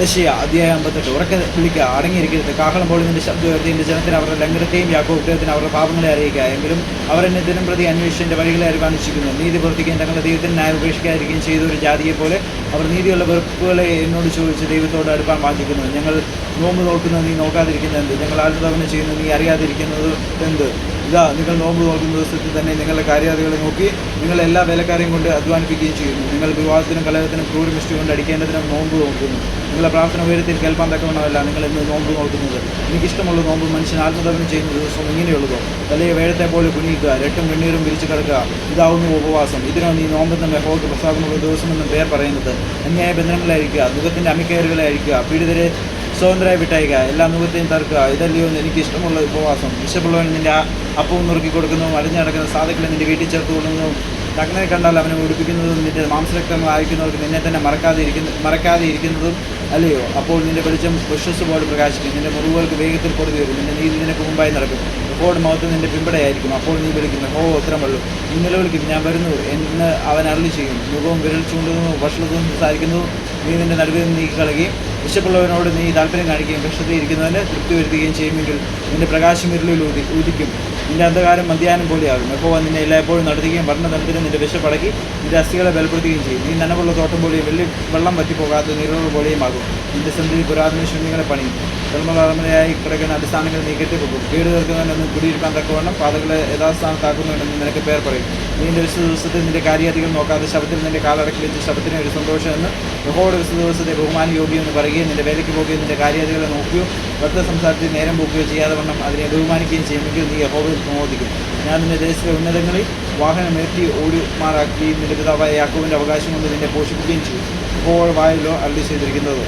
ദശയ അധ്യായം അമ്പത്തെട്ട് ഉറക്കെ വിളിക്കുക. അടങ്ങിയിരിക്കരുത്. കാഹളം പോലെ നിന്റെ ശബ്ദം ഉയർത്തി എന്റെ ജനത്തിന് അവരുടെ ലംഘനത്തെയും യാക്കോട്ടത്തിന് അവരുടെ പാപങ്ങളെ അറിയിക്കുക. എങ്കിലും അവർ എന്നെ ദിനം പ്രതി അന്വേഷിച്ചതിന്റെ വഴികളെ അനുകാണിച്ചിരിക്കുന്നു നീതി പ്രവർത്തിക്കുകയും തങ്ങളുടെ ദൈവത്തിന് ന്യായം ഉപേക്ഷിക്കാതിരിക്കുകയും ചെയ്ത ഒരു ജാതിയെ പോലെ അവർ നീതിയുള്ള വെറുപ്പുകളെ എന്നോട് ചോദിച്ച് ദൈവത്തോട് അടുപ്പാൻ വാഞ്ചിക്കുന്നു ഞങ്ങൾ നോമ്പ് നോക്കുന്നത് നീ നോക്കാതിരിക്കുന്നത് എന്ത്? ഞങ്ങൾ ആത്മതവന ചെയ്യുന്നത് നീ അറിയാതിരിക്കുന്നത് എന്ത്? ഇതാ നിങ്ങൾ നോമ്പ് നോക്കുന്ന ദിവസത്തിൽ തന്നെ നിങ്ങളുടെ കാര്യാദികളെ നോക്കി നിങ്ങൾ എല്ലാ വേലക്കാരെയും കൊണ്ട് അധ്വാനിപ്പിക്കുകയും ചെയ്യുന്നു. നിങ്ങൾ വിവാഹത്തിനും കലഹത്തിനും ക്രൂരമിഷ്ടി കൊണ്ട് അടിക്കേണ്ടതിനും നോമ്പ് നോക്കുന്നു നിങ്ങളുടെ പ്രാർത്ഥന ഉയരത്തിൽ കേൾപ്പാൻ തക്കവണ്ണമല്ല നിങ്ങൾ ഇന്ന് നോമ്പ് നോക്കുന്നത് എനിക്കിഷ്ടമുള്ള നോമ്പ് മനുഷ്യൻ ആത്മതപനം ചെയ്യുന്ന ദിവസം ഇങ്ങനെയുള്ളതോ. തലയെ വേഴത്തെ പോലെ കുനിയിക്കുക രട്ടും വെണ്ണീരും വിരിച്ചു കിടക്കുക. ഇതാവുന്നു ഉപവാസം. ഇതിനോ നീ നോമ്പെന്നും മെഹോക്ക് പ്രസാദമുള്ള ദിവസമെന്നും പേർ പറയുന്നത്. അന്യായ ബന്ധനങ്ങളായിരിക്കുക ദുഃഖത്തിന്റെ അമിക്കയറുകളായിരിക്കുക പീഡിതരെ സ്വതന്ത്രമായി വിട്ടയക്കുക എല്ലാ മുഖത്തെയും തർക്കുക. ഇതല്ലയോ എനിക്ക് ഇഷ്ടമുള്ള ഉപവാസം. വിശപ്പുള്ളവൻ നിന്റെ അപ്പവും നുറുക്കി കൊടുക്കുന്നതും അരിഞ്ഞു നടക്കുന്ന സാധുക്കളെ നിന്റെ വീട്ടിൽ ചേർത്ത് കൊള്ളുന്നതും നഗ്നെ കണ്ടാൽ അവനെ ഉടുപ്പിക്കുന്നതും നിന്റെ മാംസരക്തങ്ങൾ അയക്കുന്നവർക്ക് നിന്നെ തന്നെ മറക്കാതെ ഇരിക്കുന്ന മറക്കാതെ ഇരിക്കുന്നതും അല്ലയോ? അപ്പോൾ നിന്റെ വെളിച്ചം വിശ്വസ് പോലെ പ്രകാശിക്കും. നിന്റെ മുറിവുകൾക്ക് വേഗത്തിൽ കൊടുത്തു വരും. നിന്റെ നീതി നിനക്ക് മുമ്പായി നടക്കും. അപ്പോൾ മുഖത്ത് നിന്റെ പിമ്പടയായിരിക്കും അപ്പോൾ നീ വിളിക്കുന്നു ഓ ഉത്തരമുള്ളൂ നീ നിലവിളിക്കും ഞാൻ വരുന്നു. എന്ന് അവൻ അരളി ചെയ്യും. മുഖവും വിരൽ ചൂണ്ടുന്നു ഭക്ഷണത്തും സംസാരിക്കുന്നു. നീ നിന്റെ നടുവിൽ നീ കളയുകയും വിശപ്പുള്ളവനോട് നീ താല്പര്യം കാണിക്കുകയും വിഷത്തിൽ ഇരിക്കുന്നവന് തൃപ്തി വരുത്തുകയും ചെയ്യുമെങ്കിൽ നിന്റെ പ്രകാശം ഇരുളിൽ ഉദിക്കും നിന്റെ അന്ധകാരം മദ്യാനം പോലെയാകും. എപ്പോൾ നിന്നെ എല്ലായ്പ്പോഴും നടത്തുകയും വർണതലത്തിന് നിന്റെ വിശപ്പടക്കി നിന്റെ അസ്ഥികളെ ബലപ്പെടുത്തുകയും ചെയ്യും. നീ നനവുള്ള തോട്ടം പോലെയും വെള്ളി വെള്ളം വറ്റിപ്പോകാത്ത നീരുള്ള പോലെയും ആകും. നിന്റെ സന്ധി പുരാതന ശൂന്യങ്ങളെ പണിയും. തലമുറയായി കിടക്കുന്ന അടിസ്ഥാനങ്ങൾ നീ കെട്ടിപ്പോകും വീട് തീർക്കുന്നവനൊന്നും കുടിയിരിക്കാൻ തക്കവണ്ണം പാതകളെ യഥാസ്ഥാനത്താക്കുന്നുണ്ടെന്ന് നിനക്ക് പേർ പറയും. നീ നിന്റെ വിശുദ്ധ ദിവസത്തിൽ നിന്റെ കാര്യാധികൾ നോക്കാതെ ശബത്തിൽ നിന്റെ കാലടക്കി വെച്ച് ശബത്തിന് ഒരു സന്തോഷം എന്ന് യഹോയുടെ വിശുദ്ധ ദിവസത്തെ ബഹുമാന യോഗ്യം എന്ന് പറയുകയും നിന്റെ വേലയ്ക്ക് പോകുകയും നിന്റെ കാര്യാധികളെ നോക്കുകയോ വെറുതെ സംസാരത്തിൽ നേരം പോക്കുകയോ ചെയ്യാതെ വണ്ണം അതിനെ ബഹുമാനിക്കുകയും ചെയ്യുമെങ്കിൽ നീ യഹോവയിൽ പ്രമോദിക്കും. ഞാൻ നിന്റെ ദേശത്തിലെ ഉന്നതങ്ങളിൽ വാഹനമേറ്റി ഓടിമാറാക്കുകയും നിന്റെ പിതാവായ യാക്കോവിന്റെ അവകാശം കൊണ്ട് നിന്നെ പോഷിപ്പിക്കുകയും ചെയ്യും. ഇപ്പോൾ വായിലോ അരളി ചെയ്തിരിക്കുന്നത്